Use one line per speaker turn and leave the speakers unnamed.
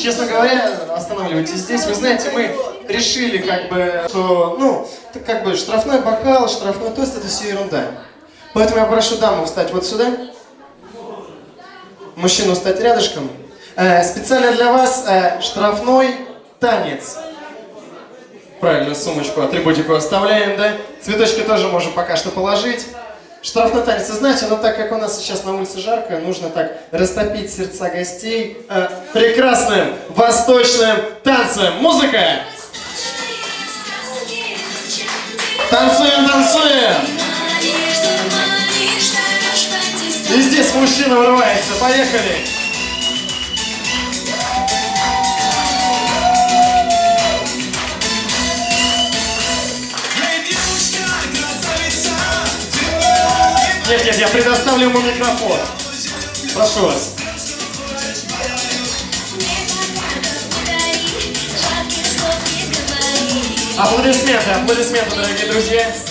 Честно говоря, останавливайтесь здесь. Вы знаете, мы решили, как бы, что, ну, как бы штрафной бокал, штрафной тост, это все ерунда. Поэтому я прошу даму встать вот сюда. Мужчину встать рядышком. Э, специально для вас э, штрафной танец. Правильно, сумочку, атрибутику оставляем, да? Цветочки тоже можем пока что положить. Вы знаете, но так как у нас сейчас на улице жарко, нужно так растопить сердца гостей э, прекрасным восточным танцем. Музыка! Танцуем, танцуем! И здесь мужчина вырывается. Поехали! Нет, нет, я предоставлю ему микрофон. Прошу вас. Аплодисменты, аплодисменты, дорогие друзья.